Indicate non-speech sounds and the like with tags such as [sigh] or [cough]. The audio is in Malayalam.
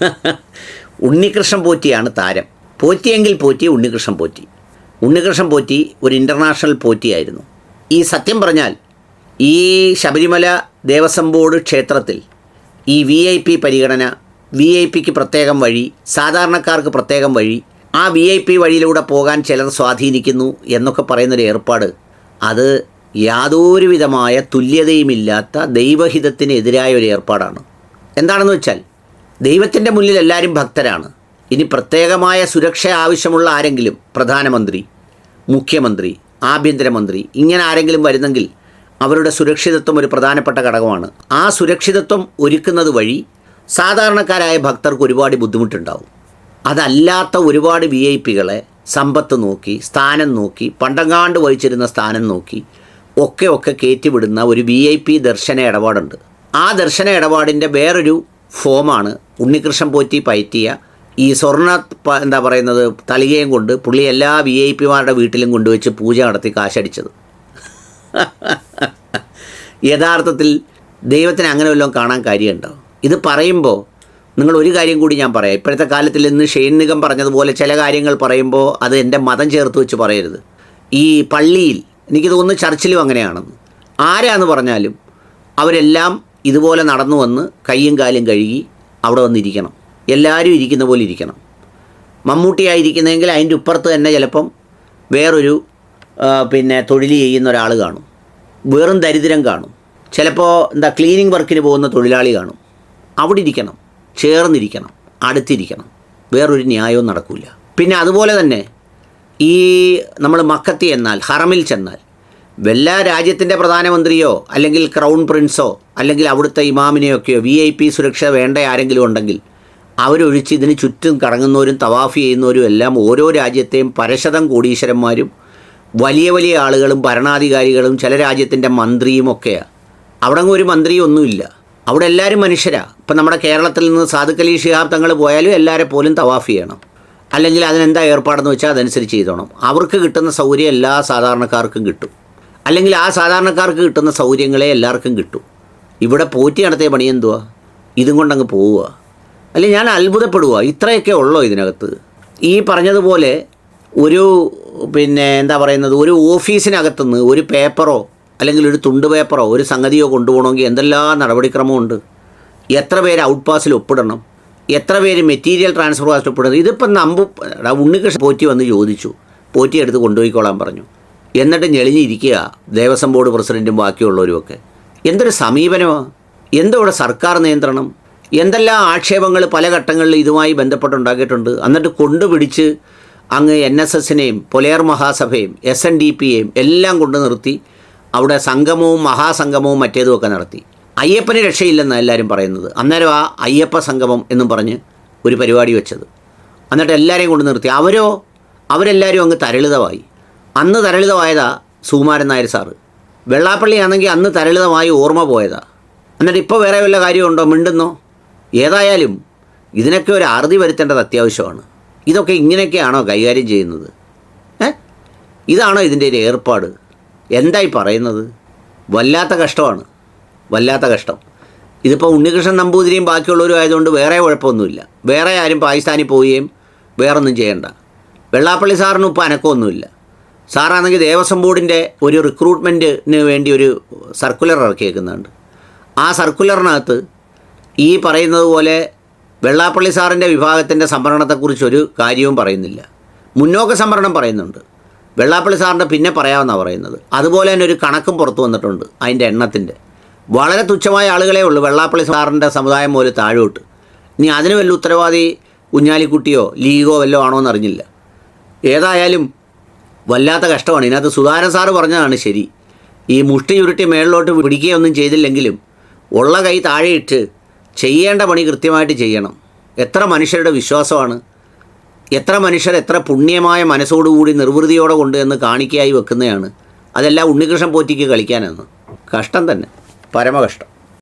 [laughs] ഉണ്ണികൃഷ്ണൻ പോറ്റിയാണ് താരം. പോറ്റിയെങ്കിൽ പോറ്റി ഉണ്ണികൃഷ്ണൻ പോറ്റി. ഉണ്ണികൃഷ്ണൻ പോറ്റി ഒരു ഇന്റർനാഷണൽ പോറ്റിയായിരുന്നു. ഈ സത്യം പറഞ്ഞാൽ ഈ ശബരിമല ദേവസ്വം ബോർഡ് ക്ഷേത്രത്തിൽ ഈ വി ഐ പി പരിഗണന വി ഐ പിക്ക് പ്രത്യേകം വഴി സാധാരണക്കാർക്ക് പ്രത്യേകം വഴി ആ വി ഐ പി വഴിയിലൂടെ പോകാൻ ചിലർ സ്വാധീനിക്കുന്നു എന്നൊക്കെ പറയുന്നൊരു ഏർപ്പാട് അത് യാതൊരുവിധമായ തുല്യതയുമില്ലാത്ത ദൈവഹിതത്തിനെതിരായ ഒരു ഏർപ്പാടാണ്. എന്താണെന്ന് വെച്ചാൽ ദൈവത്തിന്റെ മുന്നിൽ എല്ലാവരും ഭക്തരാണ്. ഇനി പ്രത്യേകമായ സുരക്ഷ ആവശ്യമുള്ള ആരെങ്കിലും പ്രധാനമന്ത്രി മുഖ്യമന്ത്രി ആഭ്യന്തരമന്ത്രി ഇങ്ങനെ ആരെങ്കിലും വരുന്നെങ്കിൽ അവരുടെ സുരക്ഷിതത്വം ഒരു പ്രധാനപ്പെട്ട ഘടകമാണ്. ആ സുരക്ഷിതത്വം ഒരുക്കുന്നത് വഴി സാധാരണക്കാരായ ഭക്തർക്ക് ഒരുപാട് ബുദ്ധിമുട്ടുണ്ടാവും. അതല്ലാത്ത ഒരുപാട് വി ഐ പികളെ സമ്പത്ത് നോക്കി സ്ഥാനം നോക്കി പണ്ടങ്ങാണ്ട് വഹിച്ചിരുന്ന സ്ഥാനം നോക്കി ഒക്കെ ഒക്കെ കയറ്റിവിടുന്ന ഒരു വി ഐ പി ദർശന ഇടപാടുണ്ട്. ആ ദർശന ഇടപാടിന്റെ വേറൊരു ഫോമാണ് ഉണ്ണികൃഷ്ണൻ പോറ്റി പയറ്റിയ ഈ സ്വർണ എന്താ പറയുന്നത് തളികയും കൊണ്ട് പുള്ളി എല്ലാ വി ഐ പിമാരുടെ വീട്ടിലും കൊണ്ടുവച്ച് പൂജ നടത്തി കാശടിച്ചത്. യഥാർത്ഥത്തിൽ ദൈവത്തിന് അങ്ങനെ വല്ലതും കാണാൻ കാര്യമുണ്ടോ? ഇത് പറയുമ്പോൾ നിങ്ങൾ ഒരു കാര്യം കൂടി ഞാൻ പറയാം. ഇപ്പോഴത്തെ കാലത്തിൽ ഇന്ന് ഷെയ്ൻ നിഗം പറഞ്ഞതുപോലെ ചില കാര്യങ്ങൾ പറയുമ്പോൾ അത് എന്റെ മതം ചേർത്ത് വെച്ച് പറയരുത്. ഈ പള്ളിയിൽ എനിക്ക് തോന്നുന്നു ചർച്ചിലും അങ്ങനെയാണെന്ന്. ആരാന്ന് പറഞ്ഞാലും അവരെല്ലാം ഇതുപോലെ നടന്നു വന്ന് കയ്യും കാലും കഴുകി അവിടെ വന്നിരിക്കണം. എല്ലാവരും ഇരിക്കുന്ന പോലെ ഇരിക്കണം. മമ്മൂട്ടിയായിരിക്കുന്നതെങ്കിൽ അതിന്റെ ഇപ്പുറത്ത് തന്നെ ചിലപ്പം വേറൊരു പിന്നെ തൊഴിൽ ചെയ്യുന്ന ഒരാൾ കാണും. വെറും ദരിദ്രം കാണും. ചിലപ്പോൾ എന്താ ക്ലീനിങ് വർക്കിന് പോകുന്ന തൊഴിലാളി കാണും. അവിടെ ഇരിക്കണം ചേർന്നിരിക്കണം അടുത്തിരിക്കണം. വേറൊരു ന്യായവും നടക്കില്ല പിന്നെ അതുപോലെ തന്നെ ഈ നമ്മൾ മക്കത്തി എന്നാൽ ഹറമിൽ ചെന്നാൽ വല്ല രാജ്യത്തിന്റെ പ്രധാനമന്ത്രിയോ അല്ലെങ്കിൽ ക്രൗൺ പ്രിൻസോ അല്ലെങ്കിൽ അവിടുത്തെ ഇമാമിനെയൊക്കെയോ വി ഐ പി സുരക്ഷ വേണ്ട ആരെങ്കിലും ഉണ്ടെങ്കിൽ അവരൊഴിച്ച് ഇതിന് ചുറ്റും കറങ്ങുന്നവരും തവാഫ് ചെയ്യുന്നവരും എല്ലാം ഓരോ രാജ്യത്തെയും പരശതം കോടീശ്വരന്മാരും വലിയ വലിയ ആളുകളും ഭരണാധികാരികളും ചില രാജ്യത്തിന്റെ മന്ത്രിയും ഒക്കെയാണ് അവിടെ ഒരു മന്ത്രിയും ഒന്നുമില്ല അവിടെ എല്ലാവരും മനുഷ്യരാണ് ഇപ്പം നമ്മുടെ കേരളത്തിൽ നിന്ന് സാധുക്കലി ഷിഹാബ് തങ്ങൾ പോയാലും എല്ലാവരെ പോലും തവാഫ് ചെയ്യണം. അല്ലെങ്കിൽ അതിനെന്താ ഏർപ്പാടെന്ന് വെച്ചാൽ അതനുസരിച്ച് ചെയ്തോണം. അവർക്ക് കിട്ടുന്ന സൗകര്യം എല്ലാ സാധാരണക്കാർക്കും കിട്ടും. അല്ലെങ്കിൽ ആ സാധാരണക്കാർക്ക് കിട്ടുന്ന സൗകര്യങ്ങളെ എല്ലാവർക്കും കിട്ടും. ഇവിടെ പോറ്റി നടത്തിയ പണി എന്തുവാ? ഇതും കൊണ്ടങ്ങ് പോവുക. അല്ലെങ്കിൽ ഞാൻ അത്ഭുതപ്പെടുക ഇത്രയൊക്കെ ഉള്ളോ ഇതിനകത്ത്? ഈ പറഞ്ഞതുപോലെ ഒരു പിന്നെ എന്താ പറയുന്നത് ഒരു ഓഫീസിനകത്തുനിന്ന് ഒരു പേപ്പറോ അല്ലെങ്കിൽ ഒരു തുണ്ട് പേപ്പറോ ഒരു സംഗതിയോ കൊണ്ടുപോകണമെങ്കിൽ എന്തെല്ലാം നടപടിക്രമമുണ്ട്? എത്ര പേര് ഔട്ട് പാസിൽ ഒപ്പിടണം? എത്ര പേര് മെറ്റീരിയൽ ട്രാൻസ്ഫർ പാസിൽ ഒപ്പിടണം? ഇതിപ്പം നമ്പു ഉണ്ണികൃഷ്ണൻ പോറ്റി വന്ന് ചോദിച്ചു. പോറ്റി എടുത്ത് കൊണ്ടുപോയിക്കോളാൻ പറഞ്ഞു. എന്നിട്ട് ഞെളിഞ്ഞിരിക്കുക ദേവസ്വം ബോർഡ് പ്രസിഡന്റും ബാക്കിയുള്ളവരുമൊക്കെ. എന്തൊരു സമീപനമാണ് എന്തോ ഇവിടെ സർക്കാർ നിയന്ത്രണം. എന്തെല്ലാം ആക്ഷേപങ്ങൾ പല ഘട്ടങ്ങളിൽ ഇതുമായി ബന്ധപ്പെട്ടുണ്ടാക്കിയിട്ടുണ്ട്. എന്നിട്ട് കൊണ്ടുപിടിച്ച് അങ്ങ് എൻ എസ് എസിനെയും പൊലേർ മഹാസഭയും എസ് എൻ ഡി പിയെയും എല്ലാം കൊണ്ട് നിർത്തി അവിടെ സംഗമവും മഹാസംഗമവും മറ്റേതുമൊക്കെ നടത്തി. അയ്യപ്പന് രക്ഷയില്ലെന്നാണ് എല്ലാവരും പറയുന്നത്. അന്നേരം ആ അയ്യപ്പ സംഗമം എന്നും പറഞ്ഞ് ഒരു പരിപാടി വെച്ചത്. എന്നിട്ട് എല്ലാവരെയും കൊണ്ട് നിർത്തി. അവരോ? അവരെല്ലാവരും അങ്ങ് തരളിതമായി. അന്ന് തരളിതമായതാ സുകുമാരൻ നായർ സാറ് വെള്ളാപ്പള്ളി ആണെങ്കിൽ അന്ന് തരളിതമായി ഓർമ്മ പോയതാ. എന്നിട്ട് ഇപ്പോൾ വേറെ വല്ല കാര്യമുണ്ടോ? മിണ്ടുന്നോ? ഏതായാലും ഇതിനൊക്കെ ഒരു അറുതി വരുത്തേണ്ടത് അത്യാവശ്യമാണ്. ഇതൊക്കെ ഇങ്ങനെയൊക്കെയാണോ കൈകാര്യം ചെയ്യുന്നത്? ഏ? ഇതാണോ ഇതിന്റെ ഒരു ഏർപ്പാട്? എന്തായി പറയുന്നത്? വല്ലാത്ത കഷ്ടമാണ്. വല്ലാത്ത കഷ്ടം. ഇതിപ്പോൾ ഉണ്ണികൃഷ്ണൻ നമ്പൂതിരിയും ബാക്കിയുള്ളവരും ആയതുകൊണ്ട് വേറെ കുഴപ്പമൊന്നുമില്ല. വേറെ ആരും പാകിസ്ഥാനിൽ പോവുകയും വേറൊന്നും ചെയ്യണ്ട. വെള്ളാപ്പള്ളി സാറിന് ഇപ്പോൾ അനക്കമൊന്നുമില്ല. സാറാണെങ്കിൽ ദേവസ്വം ബോർഡിന്റെ ഒരു റിക്രൂട്ട്മെന്റിന് വേണ്ടി ഒരു സർക്കുലർ ഇറക്കിയേക്കുന്നുണ്ട്. ആ സർക്കുലറിനകത്ത് ഈ പറയുന്നത് പോലെ വെള്ളാപ്പള്ളി സാറിന്റെ വിഭാഗത്തിന്റെ സംവരണത്തെക്കുറിച്ച് ഒരു കാര്യവും പറയുന്നില്ല. മുന്നോക്ക സംവരണം പറയുന്നുണ്ട്. വെള്ളാപ്പള്ളി സാറിന്റെ പിന്നെ പറയാമെന്നാണ് പറയുന്നത്. അതുപോലെ തന്നെ ഒരു കണക്കും പുറത്തു വന്നിട്ടുണ്ട് അതിന്റെ എണ്ണത്തിന്റെ. വളരെ തുച്ഛമായ ആളുകളേ ഉള്ളൂ വെള്ളാപ്പള്ളി സാറിന്റെ സമുദായം പോലെ താഴോട്ട്. ഇനി അതിന് വല്ല ഉത്തരവാദി കുഞ്ഞാലിക്കുട്ടിയോ ലീഗോ വല്ലോ ആണോ എന്നറിഞ്ഞില്ല ഏതായാലും വല്ലാത്ത കഷ്ടമാണ്. ഇതിനകത്ത് സുധാരൻ സാറ് പറഞ്ഞതാണ് ശരി. ഈ മുഷ്ടി ചുരുട്ടി മേളിലോട്ട് പിടിക്കുകയൊന്നും ചെയ്തില്ലെങ്കിലും ഉള്ള കൈ താഴെയിട്ട് ചെയ്യേണ്ട പണി കൃത്യമായിട്ട് ചെയ്യണം. എത്ര മനുഷ്യരുടെ വിശ്വാസമാണ്. എത്ര മനുഷ്യർ എത്ര പുണ്യമായ മനസ്സോടുകൂടി നിർവൃതിയോടെ കൊണ്ട് എന്ന് കാണിക്കയായി വെക്കുന്നതാണ്. അതെല്ലാം ഉണ്ണികൃഷ്ണൻ പോറ്റിക്ക് കളിക്കാനെന്ന്. കഷ്ടം തന്നെ. പരമകഷ്ടം.